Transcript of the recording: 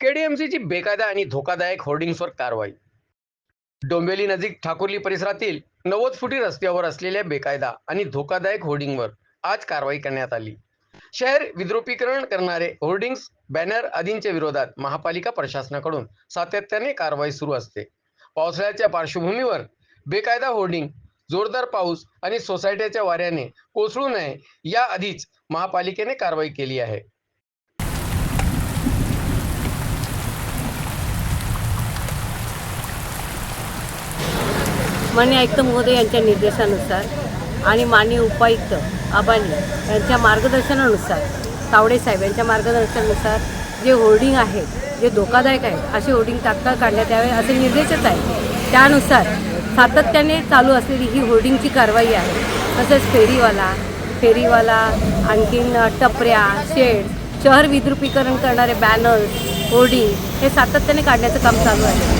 केडीएमसीची बेकायदा आणि धोकादायक होर्डिंग्सवर कारवाई. डोंबिवली नजीक ठाकुर्ली परिसरातील नव्वद फुटी रस्त्यावर असलेल्या बेकायदा आणि धोकादायक होर्डिंगवर आज कारवाई करण्यात आली. शहर विद्रुपीकरण करणारे होर्डिंग्स बॅनर आदींच्या विरोधात महापालिका प्रशासनाकडून सातत्याने कारवाई सुरू असते. पावसाळ्याच्या पार्श्वभूमीवर बेकायदा होर्डिंग जोरदार पाऊस आणि सोसायट्याच्या वाऱ्याने कोसळू नये या आधीच महापालिकेने कारवाई केली आहे. मान्य आयुक्त महोदय यांच्या निर्देशानुसार आणि माननीय उपायुक्त आबानी यांच्या मार्गदर्शनानुसार तावडे साहेब यांच्या मार्गदर्शनानुसार जे होर्डिंग आहेत जे धोकादायक आहेत असे होर्डिंग तात्काळ काढण्यात यावे असे निर्देशच आहे त्यानुसार सातत्याने चालू असलेली ही होर्डिंगची कारवाई आहे. तसेच फेरीवाला फेरीवाला आणखीन टपऱ्या शेड शहर विद्रुपीकरण करणारे बॅनर्स होर्डिंग हे सातत्याने काढण्याचं काम चालू आहे.